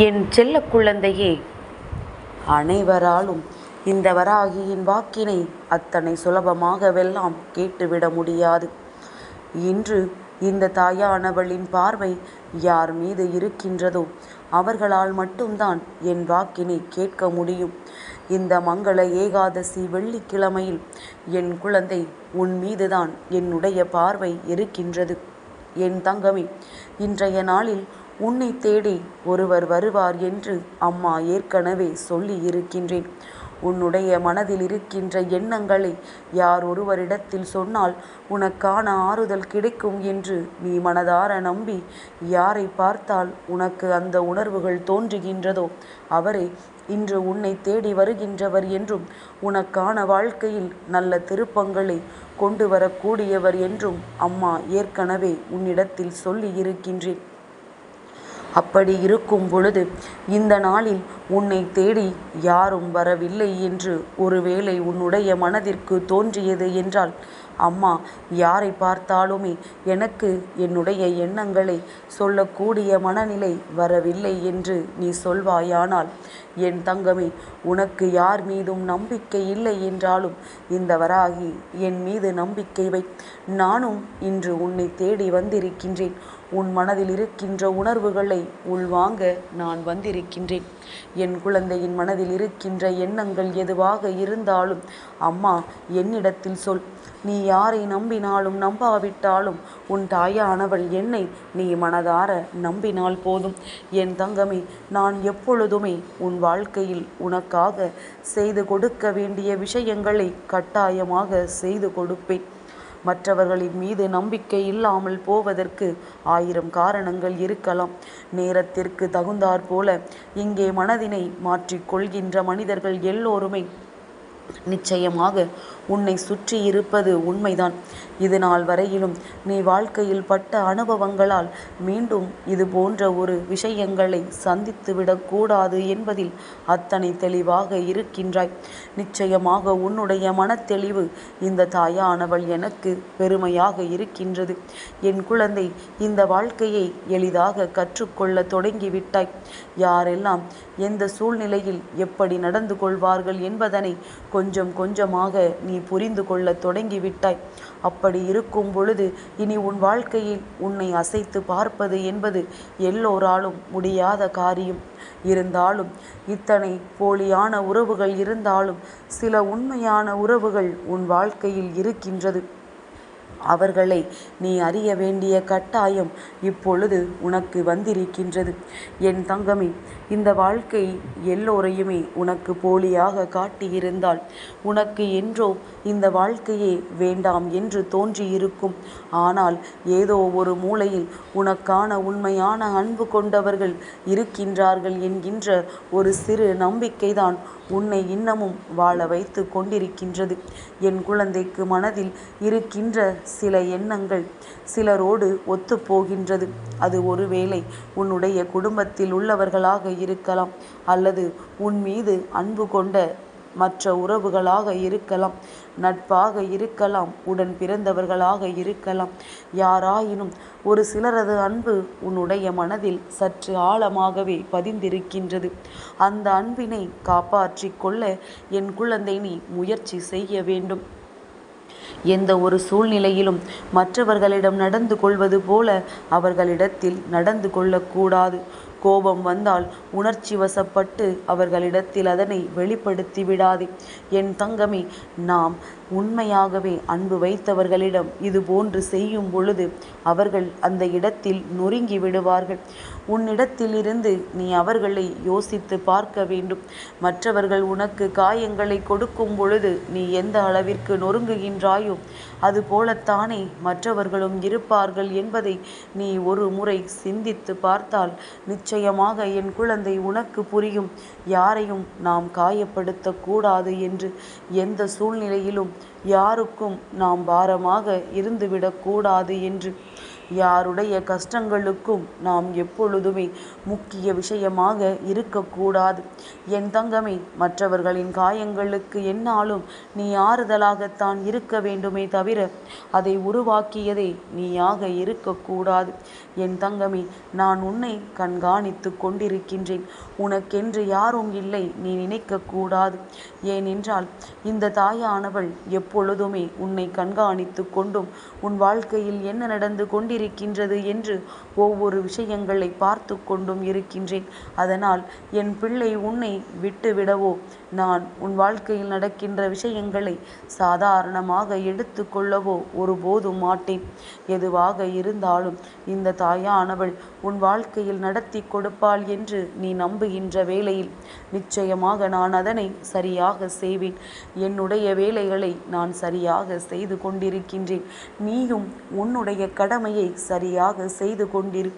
என் செல்ல குழந்தையே. அனைவராலும் இந்த வராகியின் வாக்கினை அத்தனை சுலபமாக வெல்லாம் கேட்டுவிட முடியாது. இன்று இந்த தாயானவளின் பார்வை யார் மீது இருக்கின்றதோ அவர்களால் மட்டும்தான் என் வாக்கினை கேட்க முடியும். இந்த மங்கள ஏகாதசி வெள்ளிக்கிழமையில் என் குழந்தை உன் மீதுதான் என்னுடைய பார்வை இருக்கின்றது. என் தங்கமே இன்றைய நாளில் உன்னை தேடி ஒருவர் வருவார் என்று அம்மா ஏற்கனவே சொல்லி இருக்கின்றேன் உன்னுடைய மனதில் இருக்கின்ற எண்ணங்களை யார் ஒருவரிடத்தில் சொன்னால் உனக்கான ஆறுதல் கிடைக்கும் என்று நீ மனதார நம்பி யாரை பார்த்தால் உனக்கு அந்த உணர்வுகள் தோன்றுகின்றதோ அவரே இன்று உன்னை தேடி வருகின்றவர் என்றும் உனக்கான வாழ்க்கையில் நல்ல திருப்பங்களை கொண்டு வரக்கூடியவர் என்றும் அம்மா ஏற்கனவே உன்னிடத்தில் சொல்லி இருக்கின்றேன் அப்படி இருக்கும் பொழுது இந்த நாளில் உன்னை தேடி யாரும் வரவில்லை என்று ஒருவேளை உன்னுடைய மனதிற்கு தோன்றியது என்றால் அம்மா யாரை பார்த்தாலுமே எனக்கு என்னுடைய எண்ணங்களை சொல்லக்கூடிய மனநிலை வரவில்லை என்று நீ சொல்வாயானால் என் தங்கமே உனக்கு யார் மீதும் நம்பிக்கை இல்லை என்றாலும் இந்த வராகி என் மீது நம்பிக்கை வை. நானும் இன்று உன்னை தேடி வந்திருக்கின்றேன். உன் மனதில் இருக்கின்ற உணர்வுகளை உள்வாங்க நான் வந்திருக்கின்றேன். என் குழந்தையின் மனதில் இருக்கின்ற எண்ணங்கள் எதுவாக இருந்தாலும் அம்மா என்னிடத்தில் சொல். நீ யாரை நம்பினாலும் நம்பாவிட்டாலும் உன் தாயானவள் என்னை நீ மனதார நம்பினால் போதும். என் தங்கமே நான் எப்பொழுதுமே உன் வாழ்க்கையில் உனக்காக செய்து கொடுக்க வேண்டிய விஷயங்களை கட்டாயமாக செய்து கொடுப்பேன். மற்றவர்களின் மீது நம்பிக்கை இல்லாமல் போவதற்கு ஆயிரம் காரணங்கள் இருக்கலாம். நேரத்திற்கு தகுந்தாற் போல இங்கே மனதினை மாற்றிக்கொள்கின்ற மனிதர்கள் எல்லோருமே நிச்சயமாக உன்னை சுற்றி இருப்பது உண்மைதான். இது நாள் வரையிலும் நீ வாழ்க்கையில் பட்ட அனுபவங்களால் மீண்டும் இது போன்ற ஒரு விஷயங்களை சந்தித்து விடக்கூடாது என்பதில் அத்தனை தெளிவாக இருக்கின்றாய். நிச்சயமாக உன்னுடைய மனத்தெளிவு இந்த தாயானவள் எனக்கு பெருமையாக இருக்கின்றது. என் குழந்தை இந்த வாழ்க்கையை எளிதாக கற்றுக்கொள்ள தொடங்கிவிட்டாய். யாரெல்லாம் எந்த சூழ்நிலையில் எப்படி நடந்து கொள்வார்கள் என்பதனை கொஞ்சம் கொஞ்சமாக நீ புரிந்து கொள்ள தொடங்கிவிட்டாய். அப்படி இருக்கும் பொழுது இனி உன் வாழ்க்கையில் உன்னை அசைத்து பார்ப்பது என்பது எல்லோராலும் முடியாத காரியம். இருந்தாலும் இத்தனை போலியான உறவுகள் இருந்தாலும் சில உண்மையான உறவுகள் உன் வாழ்க்கையில் இருக்கின்றது. அவர்களை நீ அறிய வேண்டிய கட்டாயம் இப்பொழுது உனக்கு வந்திருக்கின்றது. என் தங்கமே இந்த வாழ்க்கை எல்லோரையுமே உனக்கு போலியாக காட்டியிருந்தால் உனக்கு என்றோ இந்த வாழ்க்கையே வேண்டாம் என்று தோன்றியிருக்கும். ஆனால் ஏதோ ஒரு மூலையில் உனக்கான உண்மையான அன்பு கொண்டவர்கள் இருக்கின்றார்கள் என்கின்ற ஒரு சிறு நம்பிக்கைதான் உன்னை இன்னமும் வாழ வைத்து கொண்டிருக்கின்றது. என் குழந்தைக்கு மனதில் இருக்கின்ற சில எண்ணங்கள் சிலரோடு ஒத்துப்போகின்றது அது ஒருவேளை உன்னுடைய குடும்பத்தில் உள்ளவர்களாக இருக்கலாம் அல்லது உன் மீது அன்பு கொண்ட மற்ற உறவுகளாக இருக்கலாம். நட்பாக இருக்கலாம் உடன் பிறந்தவர்களாக இருக்கலாம். யாராயினும் ஒரு சிலரது அன்பு உன்னுடைய மனதில் சற்று ஆழமாகவே பதிந்திருக்கின்றது. அந்த அன்பினை காப்பாற்றி கொள்ள என் குழந்தை நீ முயற்சி செய்ய வேண்டும். எந்த ஒரு சூழ்நிலையிலும் மற்றவர்களிடம் நடந்து கொள்வது போல அவர்களிடத்தில் நடந்து கொள்ளக்கூடாது கோபம் வந்தால் உணர்ச்சி வசப்பட்டு அவர்களிடத்தில் அதனை வெளிப்படுத்தி விடாதே என் தங்கமே நாம் உண்மையாகவே அன்பு வைத்தவர்களிடம் இது போன்று செய்யும் பொழுது அவர்கள் அந்த இடத்தில் நொறுங்கி விடுவார்கள். உன்னிடத்தில் இருந்து நீ அவர்களை யோசித்து பார்க்க வேண்டும். மற்றவர்கள் உனக்கு காயங்களை கொடுக்கும் பொழுது நீ எந்த அளவிற்கு நொறுங்குகின்றாயோ அதுபோலத்தானே மற்றவர்களும் இருப்பார்கள் என்பதை நீ ஒரு முறை சிந்தித்து பார்த்தால் நிச்சயம் நிச்சயமாக என் குழந்தை உனக்கு புரியும். யாரையும் நாம் காயப்படுத்தக்கூடாது என்று எந்த சூழ்நிலையிலும் யாருக்கும் நாம் பாரமாக இருந்துவிடக்கூடாது என்று யாருடைய கஷ்டங்களுக்கும் நாம் எப்பொழுதுமே முக்கிய விஷயமாக இருக்கக்கூடாது. என் தங்கமே மற்றவர்களின் காயங்களுக்கு என்னாலும் நீ ஆறுதலாகத்தான் இருக்க வேண்டுமே தவிர அதை உருவாக்கியதே நீயாக இருக்கக்கூடாது. என் தங்கமே நான் உன்னை கண்காணித்து கொண்டிருக்கின்றேன். உனக்கென்று யாரும் இல்லை நீ நினைக்கக்கூடாது. ஏனென்றால் இந்த தாயானவள் எப்பொழுதுமே உன்னை கண்காணித்து கொண்டும் உன் வாழ்க்கையில் என்ன நடந்து இருக்கின்றது என்று ஒவ்வொரு விஷயங்களை பார்த்து கொண்டும் இருக்கின்றேன். அதனால் என் பிள்ளை உன்னை விட்டுவிடவோ? நான் உன் வாழ்க்கையில் நடக்கின்ற விஷயங்களை சாதாரணமாக எடுத்துக்கொள்ளவோ ஒருபோதும் மாட்டேன். எதுவாக இருந்தாலும் இந்த தாயானவள் உன் வாழ்க்கையில் நடத்தி கொடுப்பாள் என்று நீ நம்புகின்ற வேளையில் நிச்சயமாக நான் அதனை சரியாக செய்வேன். என்னுடைய வேலைகளை நான் சரியாக செய்து கொண்டிருக்கின்றேன். நீயும் உன்னுடைய கடமையை வேலையை சரியாக செய்து கொண்டிரு.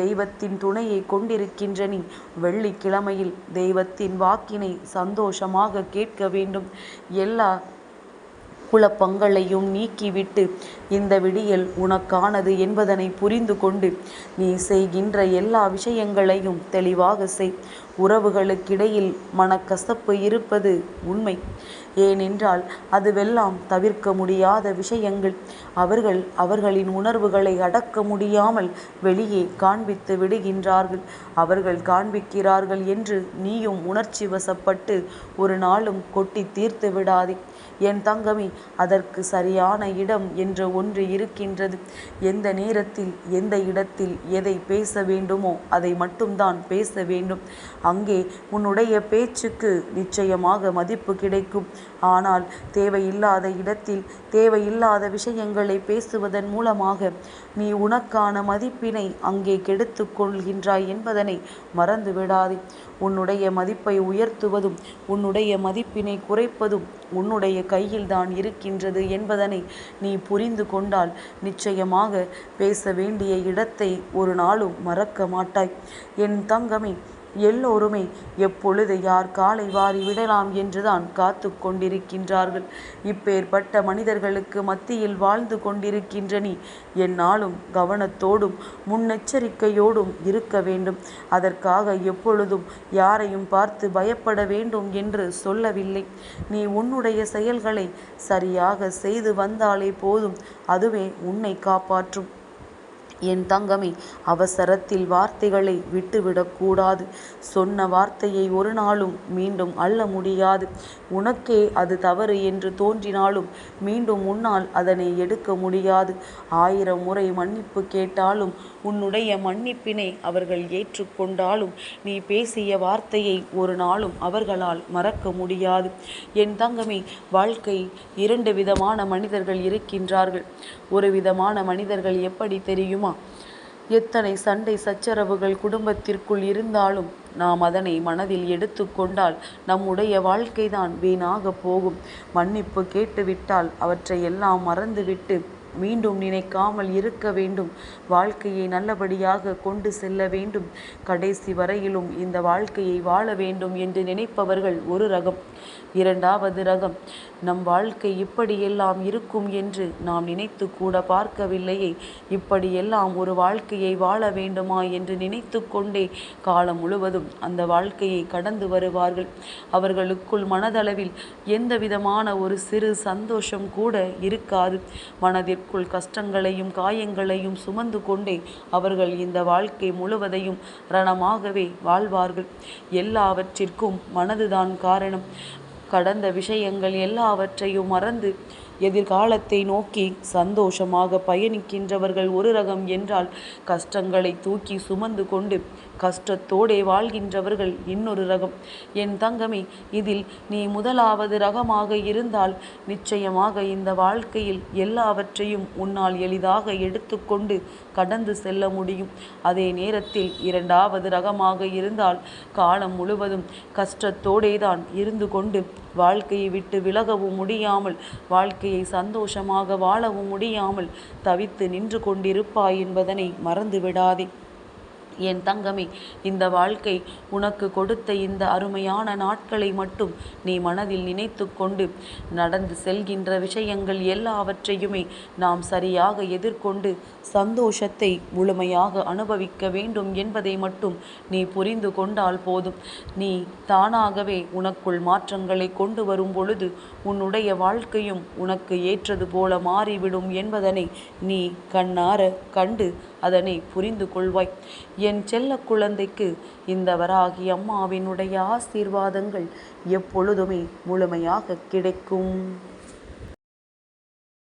தெய்வத்தின் துணையை கொண்டிருக்கின்ற நீ வெள்ளிக்கிழமையில் தெய்வத்தின் வாக்கினை சந்தோஷமாக கேட்க வேண்டும். எல்லா குழப்பங்களையும் நீக்கிவிட்டு இந்த விடியல் உனக்கானது என்பதனை புரிந்து கொண்டு நீ செய்கின்ற எல்லா விஷயங்களையும் தெளிவாக செய். உறவுகளுக்கிடையில் மனக்கசப்பு இருப்பது உண்மை. ஏனென்றால் அதுவெல்லாம் தவிர்க்க முடியாத விஷயங்கள். அவர்கள் அவர்களின் உணர்வுகளை அடக்க முடியாமல் வெளியே காண்பித்து விடுகின்றார்கள். அவர்கள் காண்பிக்கிறார்கள் என்று நீயும் உணர்ச்சி வசப்பட்டு ஒரு நாளும் கொட்டி தீர்த்து விடாதே. என் தங்கமே அதற்கு சரியான இடம் என்ற ஒன்று இருக்கின்றது. எந்த நேரத்தில் எந்த இடத்தில் எதை பேச வேண்டுமோ அதை மட்டும்தான் பேச வேண்டும். அங்கே உன்னுடைய பேச்சுக்கு நிச்சயமாக மதிப்பு கிடைக்கும். ஆனால் தேவையில்லாத இடத்தில் தேவையில்லாத விஷயங்களை பேசுவதன் மூலமாக நீ உனக்கான மதிப்பினை அங்கே கெடுத்து கொள்கின்றாய் என்பதனை மறந்து விடாதே உன்னுடைய மதிப்பை உயர்த்துவதும் உன்னுடைய மதிப்பினை குறைப்பதும் உன்னுடைய கையில்தான் இருக்கின்றது என்பதனை நீ புரிந்து கொண்டால் நிச்சயமாக பேச வேண்டிய இடத்தை ஒரு நாளும் மறக்க மாட்டாய். என் தங்கமே எல்லோருமே எப்பொழுது யார் காலை வாரி விடலாம் என்றுதான் காத்து கொண்டிருக்கின்றார்கள். இப்பேற்பட்ட மனிதர்களுக்கு மத்தியில் வாழ்ந்து கொண்டிருக்கின்ற நீ என்னாலும் கவனத்தோடும் முன்னெச்சரிக்கையோடும் இருக்க வேண்டும். அதற்காக எப்பொழுதும் யாரையும் பார்த்து பயப்பட வேண்டும் என்று சொல்லவில்லை. நீ உன்னுடைய செயல்களை சரியாக செய்து வந்தாலே போதும். அதுவே உன்னை காப்பாற்றும். என் தங்கமே அவசரத்தில் வார்த்தைகளை விட்டுவிடக்கூடாது சொன்ன வார்த்தையை ஒரு நாளும் மீண்டும் அள்ள முடியாது. உனக்கே அது தவறு என்று தோன்றினாலும் மீண்டும் உன்னால் அதனை எடுக்க முடியாது. ஆயிரம் முறை மன்னிப்பு கேட்டாலும் உன்னுடைய மன்னிப்பினை அவர்கள் ஏற்றுக்கொண்டாலும் நீ பேசிய வார்த்தையை ஒரு நாளும் அவர்களால் மறக்க முடியாது. என் தங்கமே வாழ்க்கை இரண்டு விதமான மனிதர்கள் இருக்கின்றார்கள். ஒரு விதமான மனிதர்கள் எப்படி தெரியுமா? எத்தனை சண்டை சச்சரவுகள் குடும்பத்திற்குள் இருந்தாலும் நாம் அதனை மனதில் எடுத்துக்கொண்டால் நம்முடைய வாழ்க்கைதான் வீணாக போகும். மன்னிப்பு கேட்டுவிட்டால் அவற்றை எல்லாம் மறந்துவிட்டு மீண்டும் நினைக்காமல் இருக்க வேண்டும். வாழ்க்கையை நல்லபடியாக கொண்டு செல்ல வேண்டும். கடைசி வரையிலும் இந்த வாழ்க்கையை வாழ வேண்டும் என்று நினைப்பவர்கள் ஒரு ரகம். இரண்டாவது ரகம் நம் வாழ்க்கை இப்படியெல்லாம் இருக்கும் என்று நாம் நினைத்து கூட பார்க்கவில்லையே. இப்படியெல்லாம் ஒரு வாழ்க்கையை வாழ வேண்டுமா என்று நினைத்து கொண்டே காலம் முழுவதும் அந்த வாழ்க்கையை கடந்து வருவார்கள். அவர்களுக்குள் மனதளவில் எந்த விதமான ஒரு சிறு சந்தோஷம் கூட இருக்காது. மனதில் மனதிற்குள் கஷ்டங்களையும் காயங்களையும் சுமந்து கொண்டே அவர்கள் இந்த வாழ்க்கை முழுவதையும் ரணமாகவே வாழ்வார்கள். எல்லாவற்றிற்கும் மனதுதான் காரணம். கடந்த விஷயங்கள் எல்லாவற்றையும் மறந்து எதிர்காலத்தை நோக்கி சந்தோஷமாக பயணிக்கின்றவர்கள் ஒரு ரகம் என்றால் கஷ்டங்களை தூக்கி சுமந்து கொண்டு கஷ்டத்தோடே வாழ்கின்றவர்கள் இன்னொரு ரகம். என் தங்கமே இதில் நீ முதலாவது ரகமாக இருந்தால் நிச்சயமாக இந்த வாழ்க்கையில் எல்லாவற்றையும் உன்னால் எளிதாக எடுத்துக்கொண்டு கடந்து செல்ல முடியும். அதே நேரத்தில் இரண்டாவது ரகமாக இருந்தால் காலம் முழுவதும் கஷ்டத்தோடே தான் இருந்து கொண்டு வாழ்க்கையை விட்டு விலகவும் முடியாமல் வாழ்க்கையை சந்தோஷமாக வாழவும் முடியாமல் தவித்து நின்று கொண்டிருப்பாய் என்பதனை மறந்து விடாதே என் தங்கமே இந்த வாழ்க்கை உனக்கு கொடுத்த இந்த அருமையான நாட்களை மட்டும் நீ மனதில் நினைத்து கொண்டு நடந்து செல்கின்ற விஷயங்கள் எல்லாவற்றையுமே நாம் சரியாக எதிர்கொண்டு சந்தோஷத்தை முழுமையாக அனுபவிக்க வேண்டும் என்பதை மட்டும் நீ புரிந்து கொண்டால் போதும். நீ தானாகவே உனக்குள் மாற்றங்களை கொண்டு வரும் பொழுது உன்னுடைய வாழ்க்கையும் உனக்கு ஏற்றது போல மாறிவிடும் என்பதனை நீ கண்ணார கண்டு அதனை புரிந்து கொள்வாய். என் செல்ல குழந்தைக்கு இந்த வராகி அம்மாவினுடைய ஆசீர்வாதங்கள் எப்பொழுதுமே முழுமையாக கிடைக்கும்.